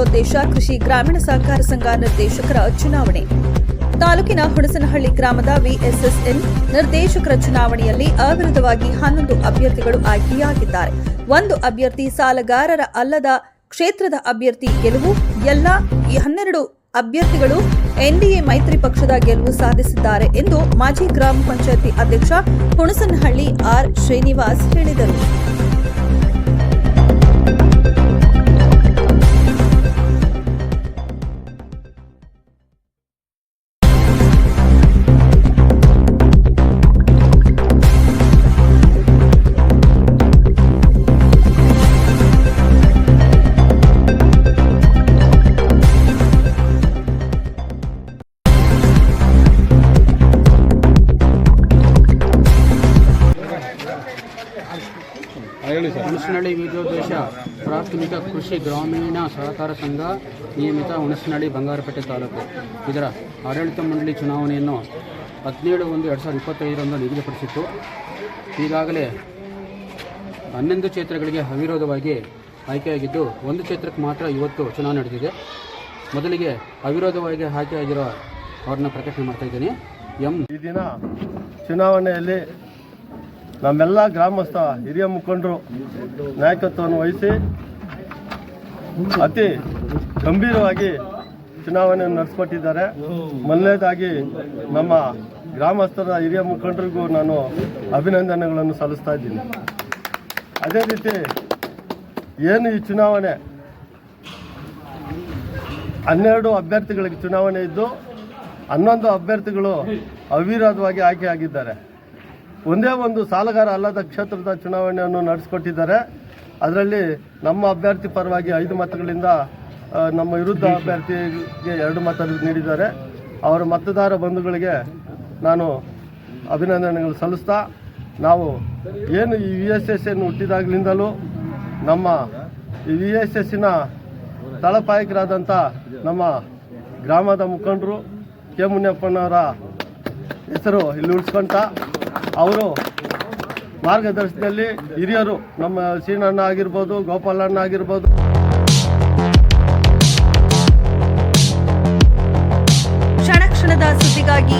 ಉದ್ದೇಶ ಕೃಷಿ ಗ್ರಾಮೀಣ ಸಹಕಾರ ಸಂಘ ನಿರ್ದೇಶಕರ ಚುನಾವಣೆ. ತಾಲೂಕಿನ ಹುಣಸನಹಳ್ಳಿ ಗ್ರಾಮದ ವಿಎಸ್ಎಸ್ಎನ್ ನಿರ್ದೇಶಕರ ಚುನಾವಣೆಯಲ್ಲಿ ಅವಿರೋಧವಾಗಿ ಹನ್ನೊಂದು ಅಭ್ಯರ್ಥಿಗಳು ಆಯ್ಕೆಯಾಗಿದ್ದಾರೆ. ಒಂದು ಅಭ್ಯರ್ಥಿ ಸಾಲಗಾರರ ಅಲ್ಲದ ಕ್ಷೇತ್ರದ ಅಭ್ಯರ್ಥಿ ಗೆಲುವು, ಎಲ್ಲ ಹನ್ನೆರಡು ಅಭ್ಯರ್ಥಿಗಳು ಎನ್ಡಿಎ ಮೈತ್ರಿ ಪಕ್ಷದ ಗೆಲುವು ಸಾಧಿಸಿದ್ದಾರೆ ಎಂದು ಮಾಜಿ ಗ್ರಾಮ ಪಂಚಾಯತಿ ಅಧ್ಯಕ್ಷ ಹುಣಸನಹಳ್ಳಿ ಆರ್ ಶ್ರೀನಿವಾಸ್ ಹೇಳಿದರು. ಹುಣಸನಹಳ್ಳಿ ವಿಜಯೋದ್ದೇಶ ಪ್ರಾಥಮಿಕ ಕೃಷಿ ಗ್ರಾಮೀಣ ಸಹಕಾರ ಸಂಘ ನಿಯಮಿತ ಹುಣಸನಹಳ್ಳಿ ಬಂಗಾರಪೇಟೆ ತಾಲೂಕು. ಇದರ ಆಡಳಿತ ಮಂಡಳಿ ಚುನಾವಣೆಯನ್ನು ಹದಿನೇಳು ಒಂದು ಎರಡು ಸಾವಿರದ ಇಪ್ಪತ್ತೈದರಂದು ನಿಗದಿಪಡಿಸಿತ್ತು. ಈಗಾಗಲೇ ಹನ್ನೊಂದು ಕ್ಷೇತ್ರಗಳಿಗೆ ಅವಿರೋಧವಾಗಿ ಆಯ್ಕೆಯಾಗಿದ್ದು ಒಂದು ಕ್ಷೇತ್ರಕ್ಕೆ ಮಾತ್ರ ಇವತ್ತು ಚುನಾವಣೆ ನಡೆದಿದೆ. ಮೊದಲಿಗೆ ಅವಿರೋಧವಾಗಿ ಆಯ್ಕೆಯಾಗಿರೋ ಅವ್ರನ್ನ ಪ್ರಕಟಣೆ ಮಾಡ್ತಾ ಇದ್ದೀನಿ. ಎಂ ಈ ದಿನ ಚುನಾವಣೆಯಲ್ಲಿ ನಮ್ಮೆಲ್ಲ ಗ್ರಾಮಸ್ಥ ಹಿರಿಯ ಮುಖಂಡರು ನಾಯಕತ್ವವನ್ನು ವಹಿಸಿ ಅತಿ ಗಂಭೀರವಾಗಿ ಚುನಾವಣೆಯನ್ನು ನಡೆಸ್ಕೊಟ್ಟಿದ್ದಾರೆ. ಮೊದಲನೇದಾಗಿ ನಮ್ಮ ಗ್ರಾಮಸ್ಥರ ಹಿರಿಯ ಮುಖಂಡರಿಗೂ ನಾನು ಅಭಿನಂದನೆಗಳನ್ನು ಸಲ್ಲಿಸ್ತಾ ಇದ್ದೀನಿ. ಅದೇ ರೀತಿ ಏನು ಈ ಚುನಾವಣೆ ಹನ್ನೆರಡು ಅಭ್ಯರ್ಥಿಗಳಿಗೆ ಚುನಾವಣೆ ಇದ್ದು ಹನ್ನೊಂದು ಅಭ್ಯರ್ಥಿಗಳು ಅವಿರೋಧವಾಗಿ ಆಯ್ಕೆಯಾಗಿದ್ದಾರೆ ಒಂದೇ ಒಂದು ಸಾಲಗಾರ ಅಲ್ಲದ ಕ್ಷೇತ್ರದ ಚುನಾವಣೆಯನ್ನು ನಡೆಸಿಕೊಟ್ಟಿದ್ದಾರೆ. ಅದರಲ್ಲಿ ನಮ್ಮ ಅಭ್ಯರ್ಥಿ ಪರವಾಗಿ ಐದು ಮತಗಳಿಂದ ನಮ್ಮ ವಿರುದ್ಧ ಅಭ್ಯರ್ಥಿಗೆ ಎರಡು ಮತ ನೀಡಿದ್ದಾರೆ. ಅವರ ಮತದಾರ ಬಂಧುಗಳಿಗೆ ನಾನು ಅಭಿನಂದನೆಗಳು ಸಲ್ಲಿಸ್ತಾ, ನಾವು ಏನು ಈ ವಿ ಎಸ್ ಎಸ್ ಎನ್ನು ಹುಟ್ಟಿದಾಗಲಿಂದಲೂ ನಮ್ಮ ಈ ವಿ ಎಸ್ ಎಸ್ಸಿನ ತಳಪಾಯಕರಾದಂಥ ನಮ್ಮ ಗ್ರಾಮದ ಮುಖಂಡರು ಕೆ ಮುನಿಯಪ್ಪನವರ ಹೆಸರು ಇಲ್ಲಿ ಉಳಿಸ್ಕೊಂತ ಅವರು ಮಾರ್ಗದರ್ಶನದಲ್ಲಿ ಹಿರಿಯರು ನಮ್ಮ ಸೀನಣ್ಣ ಆಗಿರ್ಬೋದು ಗೋಪಾಲಣ್ಣ ಆಗಿರ್ಬೋದು. ಕ್ಷಣ ಕ್ಷಣದ ಸುದ್ದಿಗಾಗಿ